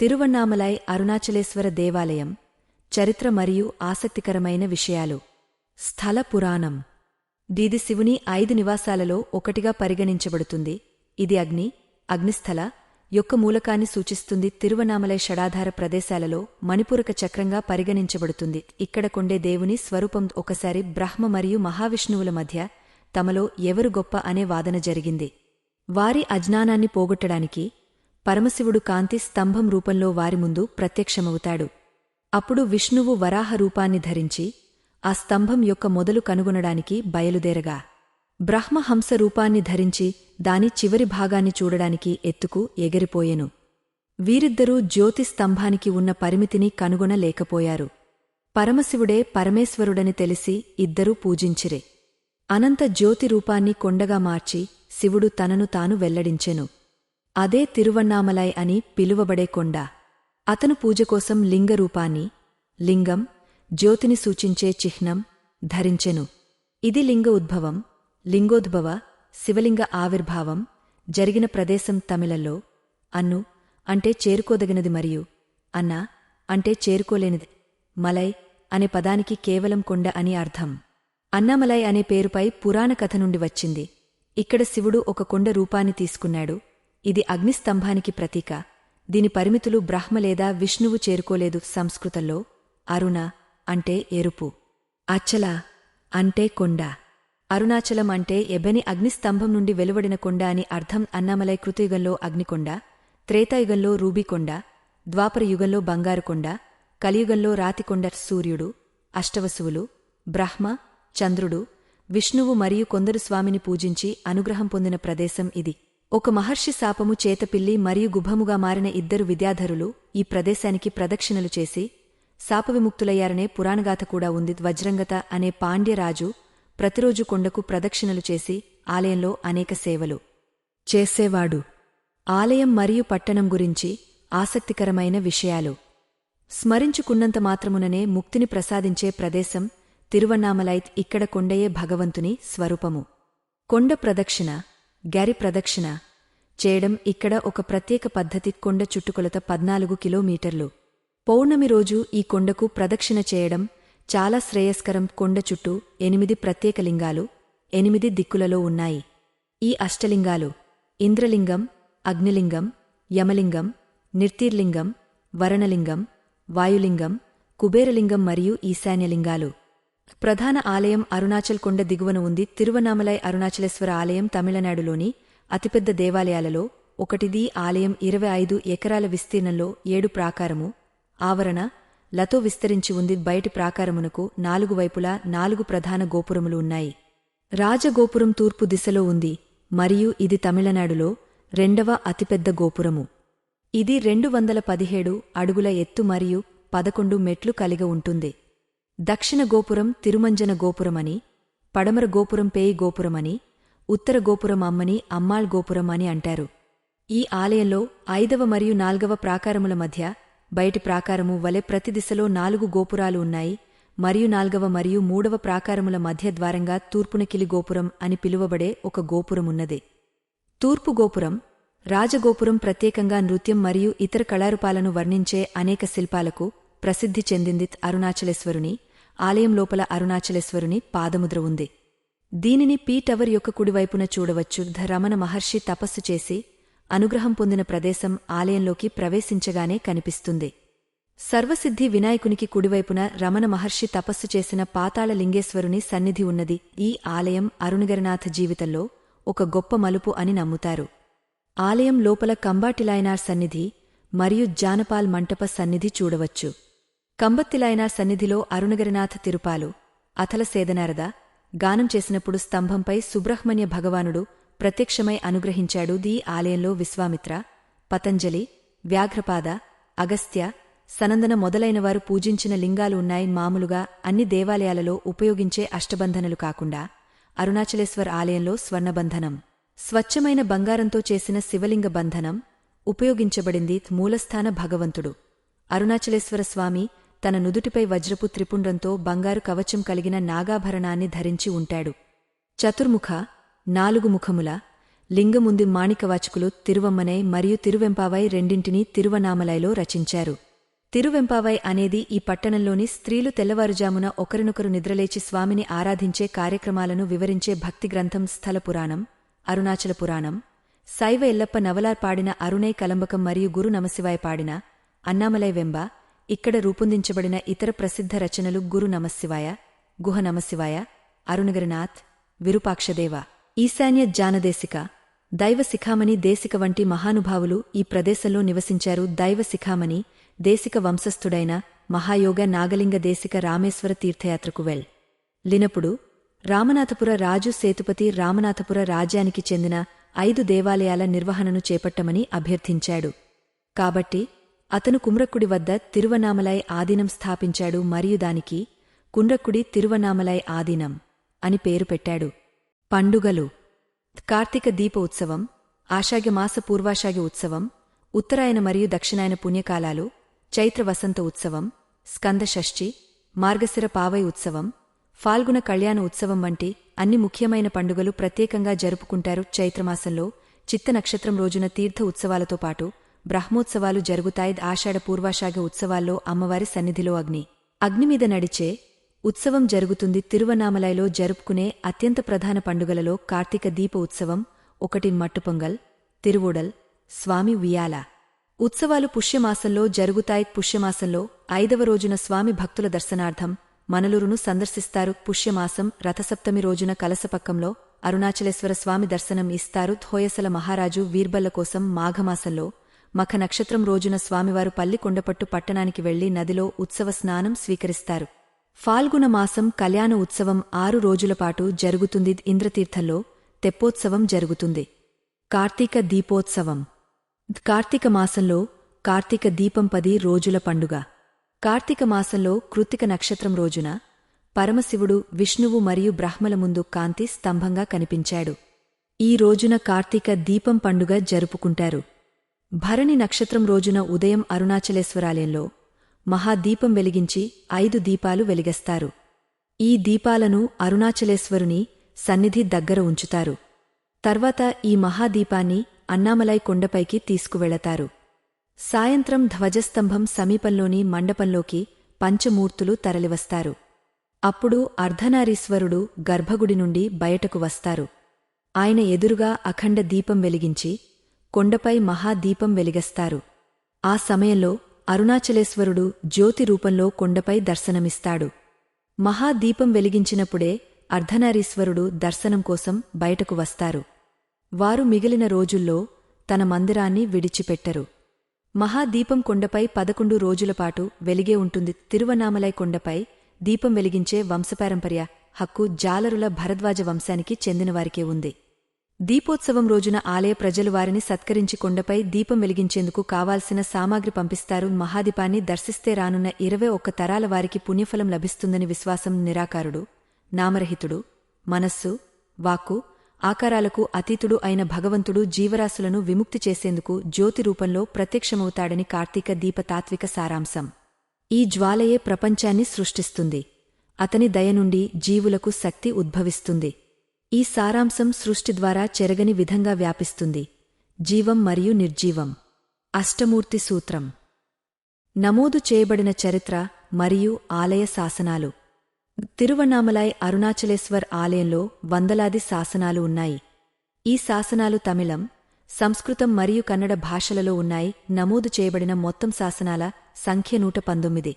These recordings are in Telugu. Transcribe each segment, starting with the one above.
తిరువన్నామలై అరుణాచలేశ్వర దేవాలయం చరిత్ర మరియు ఆసక్తికరమైన విషయాలు. స్థల పురాణం. దీది శివుని ఐదు నివాసాలలో ఒకటిగా పరిగణించబడుతుంది. ఇది అగ్ని అగ్నిస్థల యొక్క మూలకాన్ని సూచిస్తుంది తిరువనామలై షడాధార ప్రదేశాలలో మణిపూరక చక్రంగా పరిగణించబడుతుంది. ఇక్కడ కొండే దేవుని స్వరూపం ఒకసారి బ్రహ్మ మరియు మహావిష్ణువుల మధ్య తమలో ఎవరు గొప్ప అనే వాదన జరిగింది. వారి అజ్ఞానాన్ని పోగొట్టడానికి పరమశివుడు కాంతి స్తంభం రూపంలో వారి ముందు ప్రత్యక్షమవుతాడు. అప్పుడు విష్ణువు వరాహ రూపాన్ని ధరించి ఆ స్తంభం యొక్క మొదలు కనుగొనడానికి బయలుదేరగా. బ్రహ్మహంస రూపాన్ని ధరించి దాని చివరి భాగాన్ని చూడడానికి ఎత్తుకు ఎగిరిపోయెను. వీరిద్దరూ జ్యోతి స్తంభానికి ఉన్న పరిమితిని కనుగొనలేకపోయారు. పరమశివుడే పరమేశ్వరుడని తెలిసి ఇద్దరూ పూజించిరే. అనంత జ్యోతి రూపాన్ని కొండగా మార్చి శివుడు తనను తాను వెల్లడించెను. అదే తిరువన్నామలై అని పిలువబడే కొండ. అతను పూజకోసం లింగరూపాన్ని లింగం జ్యోతిని సూచించే చిహ్నం ధరించెను. ఇది లింగ ఉద్భవం లింగోద్భవ శివలింగ ఆవిర్భావం జరిగిన ప్రదేశం తమిళలో అన్ను అంటే చేరుకోదగినది మరియు అన్న అంటే చేరుకోలేనిది మలై అనే పదానికి కేవలం కొండ అని అర్థం. అన్నామలై అనే పేరుపై పురాణ కథ నుండి వచ్చింది. ఇక్కడ శివుడు ఒక కొండ రూపాన్ని తీసుకున్నాడు ఇది అగ్నిస్తంభానికి ప్రతీక. దీని పరిమితులు బ్రహ్మ లేదా విష్ణువు చేరుకోలేదు సంస్కృతంలో. అరుణ అంటే ఎరుపు. అచ్చల అంటే కొండ. అరుణాచలం అంటే ఎబని అగ్నిస్తంభం నుండి వెలువడిన కొండ అని అర్థం అన్నామలై కృతయుగంలో అగ్నికొండ త్రేతాయుగంలో రూబీకొండ ద్వాపరయుగంలో బంగారుకొండ కలియుగంలో రాతికొండ సూర్యుడు అష్టవసువులు బ్రహ్మ చంద్రుడు విష్ణువు మరియు కొందరు స్వామిని పూజించి అనుగ్రహం పొందిన ప్రదేశం ఇది. ఒక మహర్షి శాపము చేతపిల్లి మరియు గుభముగా మారిన ఇద్దరు విద్యాధరులు ఈ ప్రదేశానికి ప్రదక్షిణలు చేసి శాపవిముక్తులయ్యారనే పురాణగాథ కూడా ఉంది. వజ్రంగత అనే పాండ్యరాజు ప్రతిరోజు కొండకు ప్రదక్షిణలు చేసి ఆలయంలో అనేక సేవలు చేసేవాడు. ఆలయం మరియు పట్టణం గురించి ఆసక్తికరమైన విషయాలు. స్మరించుకున్నంత మాత్రముననే ముక్తిని ప్రసాదించే ప్రదేశం తిరువన్నామలైత్ ఇక్కడ కొండయే భగవంతుని స్వరూపము. కొండ ప్రదక్షిణ గరి ప్రదక్షిణ. చేయడం ఇక్కడ ఒక ప్రత్యేక పద్ధతి కొండ చుట్టుకొలత పద్నాలుగు కిలోమీటర్లు. పౌర్ణమి రోజు ఈ కొండకు ప్రదక్షిణ చేయడం చాలా శ్రేయస్కరం. కొండ చుట్టూ ఎనిమిది ప్రత్యేక లింగాలు ఎనిమిది దిక్కులలో ఉన్నాయి. ఈ అష్టలింగాలు ఇంద్రలింగం అగ్నిలింగం యమలింగం నిర్తీర్లింగం వరణలింగం వాయులింగం కుబేరలింగం మరియు ఈశాన్యలింగాలు. ప్రధాన ఆలయం అరుణాచల్ కొండ దిగువన ఉంది. తిరువనామలై అరుణాచలేశ్వర ఆలయం తమిళనాడులోని అతిపెద్ద దేవాలయాలలో ఒకటిది. ఆలయం ఇరవై ఐదు ఎకరాల విస్తీర్ణంలో ఏడు ప్రాకారము. ఆవరణ లతో విస్తరించి ఉంది. బయటి ప్రాకారమునకు నాలుగు వైపులా నాలుగు ప్రధాన గోపురములు ఉన్నాయి. రాజగోపురం తూర్పు దిశలో ఉంది. మరియు ఇది తమిళనాడులో రెండవ అతిపెద్ద గోపురము. ఇది రెండు వందల పదిహేడు అడుగుల ఎత్తు మరియు పదకొండు మెట్లు కలిగి ఉంటుంది. దక్షిణ గోపురం తిరుమంజన గోపురమని పడమర గోపురం పేయి గోపురమని ఉత్తర గోపురం అమ్మని అమ్మాళ్ గోపురం అని అంటారు. ఈ ఆలయంలో ఐదవ మరియు నాల్గవ ప్రాకారముల మధ్య బయటి ప్రాకారము వలె ప్రతి దిశలో నాలుగు గోపురాలు ఉన్నాయి. మరియు నాల్గవ మరియు మూడవ ప్రాకారముల మధ్య ద్వారంగా తూర్పునకిలి గోపురం అని పిలువబడే ఒక గోపురమున్నది. తూర్పు గోపురం రాజగోపురం ప్రత్యేకంగా నృత్యం మరియు ఇతర కళారూపాలను వర్ణించే అనేక శిల్పాలకు ప్రసిద్ధి చెందింది అరుణాచలేశ్వరుని. ఆలయం లోపల అరుణాచలేశ్వరుని పాదముద్ర ఉంది. దీనిని పీ టవర్ యొక్క కుడివైపున చూడవచ్చు. ధ రమణ మహర్షి తపస్సు చేసి అనుగ్రహం పొందిన ప్రదేశం ఆలయంలోకి ప్రవేశించగానే కనిపిస్తుంది. సర్వసిద్ధి వినాయకునికి కుడివైపున రమణ మహర్షి తపస్సు చేసిన పాతాళ లింగేశ్వరుని సన్నిధి ఉన్నది. ఈ ఆలయం అరుణగిరినాథ జీవితంలో ఒక గొప్ప మలుపు అని నమ్ముతారు. ఆలయం లోపల కంబాటిలాయనార్ సన్నిధి మరియు జానపాల్ మంటప సన్నిధి చూడవచ్చు. కంబత్తిలాయన సన్నిధిలో అరుణగిరినాథ తిరుపాలు. అథల సేదనారద గానం చేసినప్పుడు స్తంభంపై సుబ్రహ్మణ్య భగవానుడు ప్రత్యక్షమై అనుగ్రహించాడు దీ ఆలయంలో విశ్వామిత్ర పతంజలి వ్యాఘ్రపాద అగస్త్య సనందన మొదలైనవారు పూజించిన లింగాలు ఉన్నాయి మామూలుగా అన్ని దేవాలయాలలో ఉపయోగించే అష్టబంధనలు కాకుండా అరుణాచలేశ్వర్ ఆలయంలో స్వర్ణబంధనం. స్వచ్ఛమైన బంగారంతో చేసిన శివలింగ బంధనం ఉపయోగించబడింది మూలస్థాన భగవంతుడు. అరుణాచలేశ్వర స్వామి తన నుదుటిపై వజ్రపు త్రిపుండంతో బంగారు కవచం కలిగిన నాగాభరణాన్ని ధరించి ఉంటాడు. చతుర్ముఖ నాలుగు ముఖముల లింగముంది మాణికవాచకులు తిరువమ్మనై మరియు తిరువెంపావై రెండింటినీ తిరువనామలైలో రచించారు. తిరువెంపావై అనేది ఈ పట్టణంలోని స్త్రీలు తెల్లవారుజామున ఒకరినొకరు నిద్రలేచి స్వామిని ఆరాధించే కార్యక్రమాలను వివరించే భక్తి గ్రంథం స్థల పురాణం అరుణాచల పురాణం శైవ ఎల్లప్ప నవలార్ పాడిన అరుణై కలంబకం మరియు గురు నమశివాయ పాడిన అన్నామలై వెంబ ఇక్కడ రూపొందించబడిన ఇతర ప్రసిద్ధ రచనలు గురు నమశివాయ గుహ నమశివాయ అరుణగిరినాథ్ విరూపాక్షదేవ ఈశాన్య జానదేశిక దైవ శిఖామణి దేశిక వంటి మహానుభావులు ఈ ప్రదేశంలో నివసించారు. దైవ శిఖామణి దేశిక వంశస్థుడైన మహాయోగ నాగలింగ దేశిక రామేశ్వర తీర్థయాత్రకు వెళ్ లినప్పుడు రామనాథపుర రాజు సేతుపతి రామనాథపుర రాజ్యానికి చెందిన ఐదు దేవాలయాల నిర్వహణను చేపట్టమని అభ్యర్థించాడు. కాబట్టి అతను కుమ్రక్కుడి వద్ద తిరువనామలై ఆధీనం స్థాపించాడు మరియు దానికి కుండ్రక్కుడి తిరువనామలై ఆధీనం అని పేరు పెట్టాడు. పండుగలు. కార్తీక దీప ఉత్సవం ఆషాఘమాస మాస ఉత్సవం ఉత్తరాయణ మరియు దక్షిణాయన పుణ్యకాలాలు చైత్ర వసంత ఉత్సవం స్కందషష్ఠి మార్గశిర పావై ఉత్సవం ఫాల్గుణ కళ్యాణ ఉత్సవం వంటి అన్ని ముఖ్యమైన పండుగలు ప్రత్యేకంగా జరుపుకుంటారు చైత్రమాసంలో చిత్త నక్షత్రం రోజున తీర్థ ఉత్సవాలతో పాటు బ్రహ్మోత్సవాలు జరుగుతాయి ఆషాఢ పూర్వాషాగ ఉత్సవాల్లో అమ్మవారి సన్నిధిలో అగ్ని. అగ్నిమీద నడిచే ఉత్సవం జరుగుతుంది తిరువనామలైలో జరుపుకునే అత్యంత ప్రధాన పండుగలలో కార్తీక దీప ఉత్సవం ఒకటి మట్టుపొంగల్ తిరువుడల్ స్వామి ఉయ్యాల. ఉత్సవాలు పుష్యమాసంలో జరుగుతాయి. పుష్యమాసంలో ఐదవ రోజున స్వామి భక్తుల దర్శనార్థం మనలూరును సందర్శిస్తారు. పుష్యమాసం రథసప్తమి రోజున కలసపక్కంలో అరుణాచలేశ్వర స్వామి దర్శనం ఇస్తారు. థోయసల మహారాజు వీర్బల్ల కోసం మాఘమాసంలో మఖ నక్షత్రం రోజున స్వామివారు పల్లికొండపట్టు పట్టణానికి వెళ్ళి నదిలో ఉత్సవ స్నానం స్వీకరిస్తారు. ఫాల్గుణ మాసం కళ్యాణ ఉత్సవం ఆరు రోజులపాటు జరుగుతుంది. ఇంద్రతీర్థంలో తెప్పోత్సవం జరుగుతుంది. కార్తీక దీపోత్సవం. కార్తీక మాసంలో కార్తీక దీపం పది రోజుల పండుగ. కార్తీక మాసంలో కృత్తిక నక్షత్రం రోజున పరమశివుడు విష్ణువు మరియు బ్రహ్మల ముందు కాంతి స్తంభంగా కనిపించాడు. ఈ రోజున కార్తీక దీపం పండుగ జరుపుకుంటారు. భరణి నక్షత్రం రోజున ఉదయం అరుణాచలేశ్వరాలయంలో మహాదీపం వెలిగించి ఐదు దీపాలు వెలిగస్తారు. ఈ దీపాలను అరుణాచలేశ్వరుని సన్నిధి దగ్గర ఉంచుతారు. తర్వాత ఈ మహాదీపాన్ని అన్నామలై కొండపైకి తీసుకువెళతారు. సాయంత్రం ధ్వజస్తంభం సమీపంలోని మండపంలోకి పంచమూర్తులు తరలివస్తారు. అప్పుడు అర్ధనారీశ్వరుడు గర్భగుడి నుండి బయటకు వస్తారు. ఆయన ఎదురుగా అఖండ దీపం వెలిగించి కొండపై మహాదీపం వెలిగస్తారు. ఆ సమయంలో అరుణాచలేశ్వరుడు జ్యోతి రూపంలో కొండపై దర్శనమిస్తాడు. మహాదీపం వెలిగించినప్పుడే అర్ధనారీశ్వరుడు దర్శనం కోసం బయటకు వస్తారు. వారు మిగిలిన రోజుల్లో తన మందిరాన్ని విడిచిపెట్టరు. మహాదీపం కొండపై పదకొండు రోజులపాటు వెలిగే ఉంటుంది. తిరువనామలై కొండపై దీపం వెలిగించే వంశపారంపర్య హక్కు జాలరుల భరద్వాజ వంశానికి చెందినవారికే ఉంది. దీపోత్సవం రోజున ఆలయ ప్రజలు వారిని సత్కరించి కొండపై దీపం వెలిగించేందుకు కావాల్సిన సామాగ్రి పంపిస్తారు. మహాదీపాన్ని దర్శిస్తే రానున్న ఇరవై ఒక్క తరాల వారికి పుణ్యఫలం లభిస్తుందని విశ్వాసం నిరాకారుడు నామరహితుడు మనస్సు వాక్కు ఆకారాలకు అతీతుడు అయిన భగవంతుడు జీవరాశులను విముక్తి చేసేందుకు జ్యోతి రూపంలో ప్రత్యక్షమవుతాడని కార్తీక దీప తాత్విక సారాంశం. ఈ జ్వాలయే ప్రపంచాన్ని సృష్టిస్తుంది. అతని దయ నుండి జీవులకు శక్తి ఉద్భవిస్తుంది. ఈ సారాంశం సృష్టి ద్వారా చెరగని విధంగా వ్యాపిస్తుంది. జీవం మరియు నిర్జీవం. అష్టమూర్తి సూత్రం. నమోదు చేయబడిన చరిత్ర మరియు ఆలయ శాసనాలు. తిరువణామలై అరుణాచలేశ్వర్ ఆలయంలో వందలాది శాసనాలు ఉన్నాయి. ఈ శాసనాలు తమిళం సంస్కృతం మరియు కన్నడ భాషలలో ఉన్నాయి. నమోదు చేయబడిన మొత్తం శాసనాల సంఖ్య నూట పంతొమ్మిది.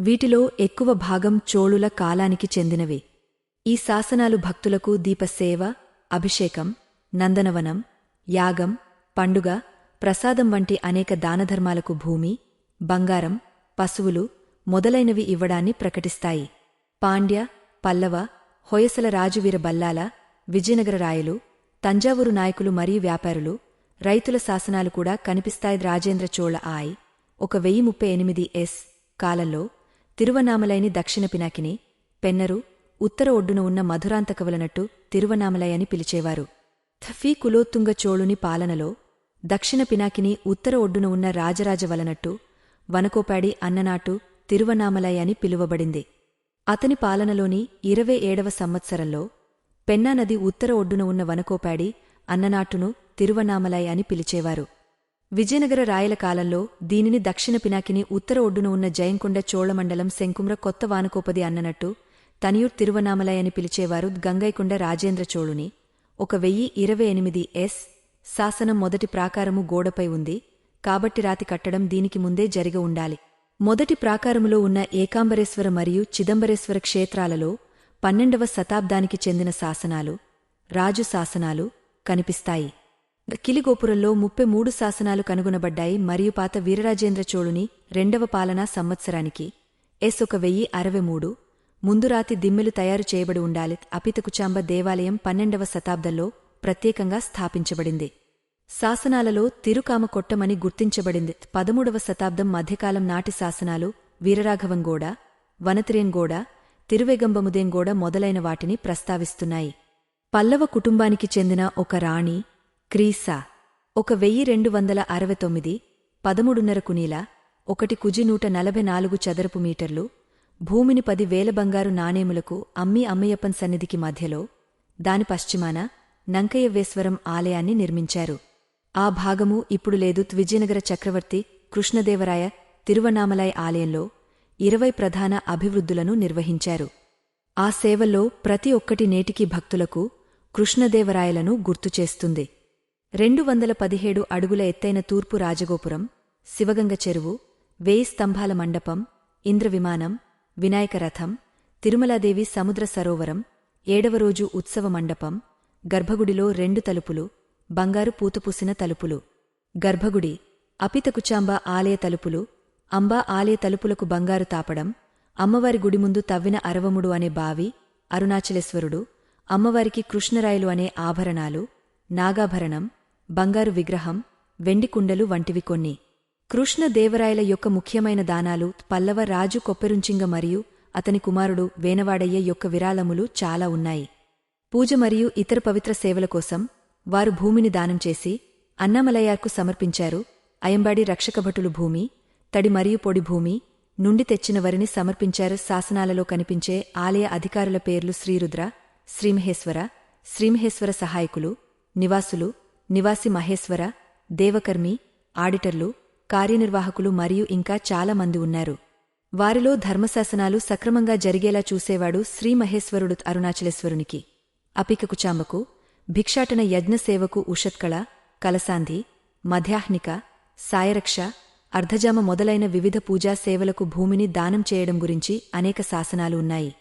వీటిలో ఎక్కువ భాగం చోళుల కాలానికి చెందినవి. ఈ శాసనాలు భక్తులకు దీపసేవ అభిషేకం నందనవనం యాగం పండుగ ప్రసాదం వంటి అనేక దానధర్మాలకు భూమి బంగారం పశువులు మొదలైనవి ఇవ్వడాన్ని ప్రకటిస్తాయి. పాండ్య పల్లవ హొయసల రాజువీర బల్లాల విజయనగర రాయలు తంజావూరు నాయకులు మరియు వ్యాపారులు రైతుల శాసనాలు కూడా కనిపిస్తాయి. రాజేంద్ర చోళ ఆయ్ ఒక వెయ్యి ముప్పై ఎనిమిది ఎస్ కాలంలో తిరువనామలైని దక్షిణ పినాకిని పెన్నరు ఉత్తర ఒడ్డున ఉన్న మధురాంతకవలనట్టు తిరువనామలై అని పిలిచేవారు. థఫీ కులోత్తుంగ చోళుని పాలనలో దక్షిణ పినాకిని ఉత్తర ఒడ్డున ఉన్న రాజరాజ వలనట్టు వనకోపాడి అన్ననాటు తిరువనామలై అని పిలువబడింది. అతని పాలనలోని ఇరవై ఏడవ సంవత్సరంలో పెన్నానది ఉత్తర ఒడ్డున ఉన్న వనకోపాడి అన్ననాటును తిరువనామలై అని పిలిచేవారు. విజయనగర రాయల కాలంలో దీనిని దక్షిణ పినాకిని ఉత్తర ఒడ్డున ఉన్న జయంకొండ చోళమండలం శంకుమ్ర కొత్త వానకోపది అన్ననట్టు తనియుర్ తిరువనామలై అని పిలిచేవారు గంగైకొండ రాజేంద్ర చోళుని. ఒక వెయ్యి ఇరవై ఎనిమిది ఎస్ శాసనం మొదటి ప్రాకారము గోడపై ఉంది. కాబట్టి రాతి కట్టడం దీనికి ముందే జరిగి ఉండాలి. మొదటి ప్రాకారములో ఉన్న ఏకాంబరేశ్వర మరియు చిదంబరేశ్వర క్షేత్రాలలో పన్నెండవ శతాబ్దానికి చెందిన శాసనాలు రాజు శాసనాలు కనిపిస్తాయి. కిలిగోపురంలో ముప్పై మూడు శాసనాలు కనుగొనబడ్డాయి మరియు పాత వీరరాజేంద్ర చోళుని రెండవ పాలనా సంవత్సరానికి. ఎస్ ఒక వెయ్యి అరవై మూడు ముందురాతి దిమ్మెలు తయారు చేయబడి ఉండాలి. అపితకుచాంబ దేవాలయం పన్నెండవ శతాబ్దంలో ప్రత్యేకంగా స్థాపించబడింది. శాసనాలలో తిరుకామ కొట్టమని గుర్తించబడింది. పదమూడవ శతాబ్దం మధ్యకాలం నాటి శాసనాలు వీరరాఘవంగోడ వనతిరేన్గోడ తిరువెగంబముదేంగోడ మొదలైన వాటిని ప్రస్తావిస్తున్నాయి. పల్లవ కుటుంబానికి చెందిన ఒక రాణి క్రీసా ఒక వెయ్యి రెండు వందల అరవై తొమ్మిది పదమూడున్నర కునీల ఒకటి కుజి నూట నలభై నాలుగు చదరపు మీటర్లు భూమిని పది వేల బంగారు నాణేములకు అమ్మి అమ్మయ్యప్పన్ సన్నిధికి మధ్యలో దాని పశ్చిమాన నంకయ్యవేశ్వరం ఆలయాన్ని నిర్మించారు. ఆ భాగము ఇప్పుడు లేదు విజయనగర చక్రవర్తి కృష్ణదేవరాయ తిరువనామలై ఆలయంలో ఇరవై ప్రధాన అభివృద్ధులను నిర్వహించారు. ఆ సేవల్లో ప్రతి ఒక్కటి నేటికి భక్తులకు కృష్ణదేవరాయలను గుర్తుచేస్తుంది రెండు వందల పదిహేడు అడుగుల ఎత్తైన తూర్పు రాజగోపురం శివగంగ చెరువు వేయి స్తంభాల మండపం ఇంద్రవిమానం వినాయక రథం తిరుమలాదేవి సముద్ర సరోవరం ఏడవ రోజు ఉత్సవ మండపం గర్భగుడిలో రెండు తలుపులు బంగారు పూతపూసిన తలుపులు. గర్భగుడి అపితకుచాంబ ఆలయ తలుపులు అంబా ఆలయ తలుపులకు బంగారు తాపడం అమ్మవారి గుడి ముందు తవ్విన అరవముడు అనే బావి అరుణాచలేశ్వరుడు అమ్మవారికి కృష్ణరాయలు అనే ఆభరణాలు నాగాభరణం బంగారు విగ్రహం వెండి కుండలు వంటివి కొన్ని. కృష్ణదేవరాయల యొక్క ముఖ్యమైన దానాలు పల్లవ రాజు కొప్పెరుంచింగ మరియు అతని కుమారుడు వేనవాడయ్య యొక్క విరాళములు చాలా ఉన్నాయి. పూజ మరియు ఇతర పవిత్ర సేవల కోసం వారు భూమిని దానం చేసి అన్నమలయార్కు సమర్పించారు. అయంబాడి రక్షకభటులు భూమి తడి మరియు పొడి భూమి నుండి తెచ్చిన వరిని సమర్పించారు. శాసనాలలో కనిపించే ఆలయ అధికారుల పేర్లు శ్రీరుద్ర శ్రీమహేశ్వర శ్రీమహేశ్వర సహాయకులు నివాసులు నివాసి మహేశ్వర దేవకర్మి ఆడిటర్లు కార్యనిర్వాహకులు మరియు ఇంకా చాలా మంది ఉన్నారు. వారిలో ధర్మశాసనాలు సక్రమంగా జరిగేలా చూసేవాడు శ్రీమహేశ్వరుడు అరుణాచలేశ్వరునికి. అపికకుచాంబకు భిక్షాటన యజ్ఞసేవకు ఉషత్కళ కలసాంధి మధ్యాహ్నిక సాయరక్ష అర్ధజామ మొదలైన వివిధ పూజా సేవలకు భూమిని దానం చేయడం గురించి అనేక శాసనాలు ఉన్నాయి.